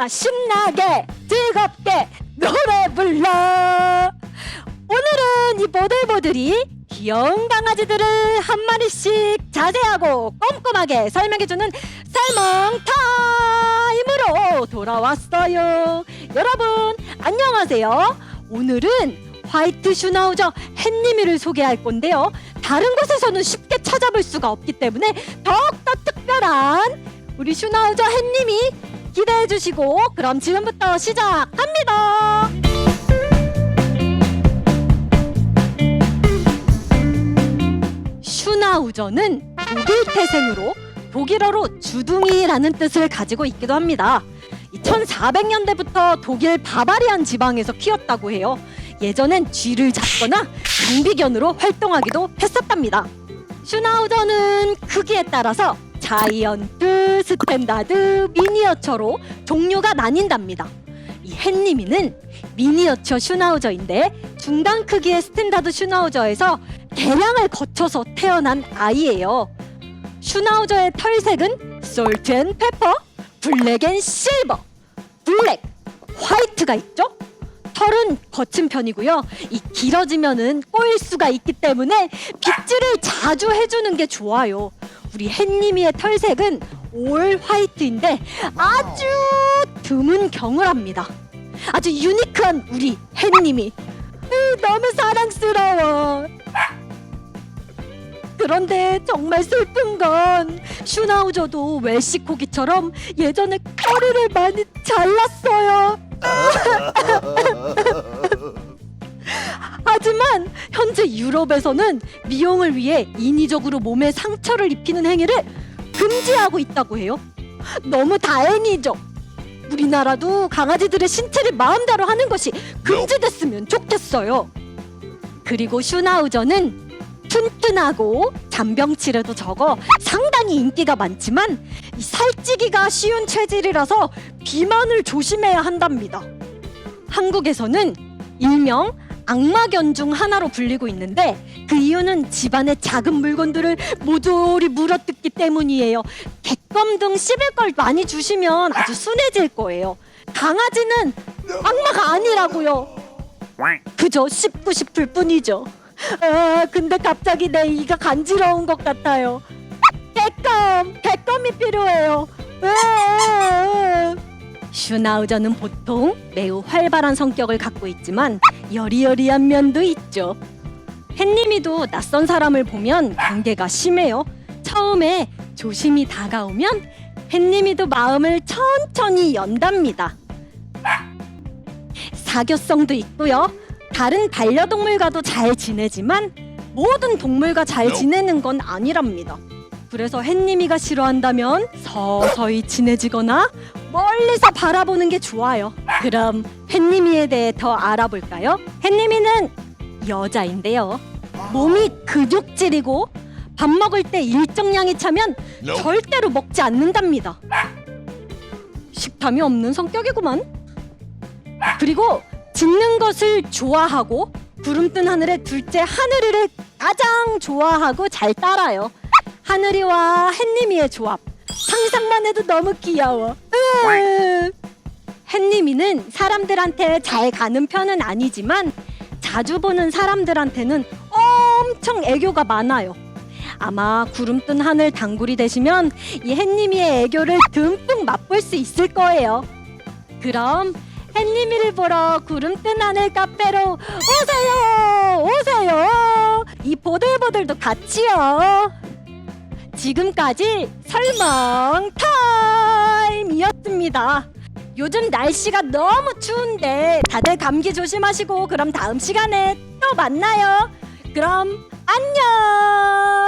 아, 신나게 즐겁게 노래 불러. 오늘은 이 보들보들이 귀여운 강아지들을 한 마리씩 자세하고 꼼꼼하게 설명해주는 설명 타임으로 돌아왔어요. 여러분 안녕하세요. 오늘은 화이트 슈나우저 햇님이를 소개할 건데요. 다른 곳에서는 쉽게 찾아볼 수가 없기 때문에 더욱더 특별한 우리 슈나우저 햇님이 기대해 주시고 그럼 지금부터 시작합니다. 슈나우저는 독일 태생으로 독일어로 주둥이라는 뜻을 가지고 있기도 합니다. 1400년대부터 독일 바바리안 지방에서 키웠다고 해요. 예전엔 쥐를 잡거나 경비견으로 활동하기도 했었답니다. 슈나우저는 크기에 따라서 자이언트, 스탠다드, 미니어처로 종류가 나뉜답니다. 이 햇님이는 미니어처 슈나우저인데 중간 크기의 스탠다드 슈나우저에서 개량을 거쳐서 태어난 아이예요. 슈나우저의 털색은 솔트 앤 페퍼, 블랙 앤 실버, 블랙, 화이트가 있죠? 털은 거친 편이고요. 이 길어지면은 꼬일 수가 있기 때문에 빗질을 자주 해주는 게 좋아요. 우리 햇님이의 털색은 올 화이트인데 아주 드문 경우랍니다. 아주 유니크한 우리 햇님이 으, 너무 사랑스러워. 그런데 정말 슬픈 건 슈나우저도 웰시 코기처럼 예전에 꼬리를 많이 잘랐어요. 유럽에서는 미용을 위해 인위적으로 몸에 상처를 입히는 행위를 금지하고 있다고 해요. 너무 다행이죠. 우리나라도 강아지들의 신체를 마음대로 하는 것이 금지됐으면 좋겠어요. 그리고 슈나우저는 튼튼하고 잔병치레도 적어 상당히 인기가 많지만 이 살찌기가 쉬운 체질이라서 비만을 조심해야 한답니다. 한국에서는 일명 악마견 중 하나로 불리고 있는데 그 이유는 집안의 작은 물건들을 모조리 물어뜯기 때문이에요. 객검 등 씹을 걸 많이 주시면 아주 순해질 거예요. 강아지는 악마가 아니라고요. 그저 씹고 싶을 뿐이죠. 아, 근데 갑자기 내 이가 간지러운 것 같아요. 객검, 객검이 필요해요. 으아. 슈나우저는 보통 매우 활발한 성격을 갖고 있지만 여리여리한 면도 있죠. 햇님이도 낯선 사람을 보면 경계가 심해요. 처음에 조심히 다가오면 햇님이도 마음을 천천히 연답니다. 사교성도 있고요. 다른 반려동물과도 잘 지내지만 모든 동물과 잘 지내는 건 아니랍니다. 그래서 햇님이가 싫어한다면 서서히 친해지거나 멀리서 바라보는 게 좋아요. 그럼 햇님이에 대해 더 알아볼까요? 햇님이는 여자인데요. 몸이 근육질이고 밥 먹을 때 일정량이 차면 절대로 먹지 않는답니다. 식탐이 없는 성격이구만. 그리고 짖는 것을 좋아하고 구름 뜬 하늘의 둘째 하늘이를 가장 좋아하고 잘 따라요. 하늘이와 햇님이의 조합 상상만 해도 너무 귀여워. 으. 햇님이는 사람들한테 잘 가는 편은 아니지만 자주 보는 사람들한테는 엄청 애교가 많아요. 아마 구름 뜬 하늘 단굴이 되시면 이 햇님이의 애교를 듬뿍 맛볼 수 있을 거예요. 그럼 햇님이를 보러 구름 뜬 하늘 카페로 오세요! 오세요! 이 보들보들도 같이요! 지금까지 설명 타임이었습니다. 요즘 날씨가 너무 추운데 다들 감기 조심하시고 그럼 다음 시간에 또 만나요. 그럼 안녕!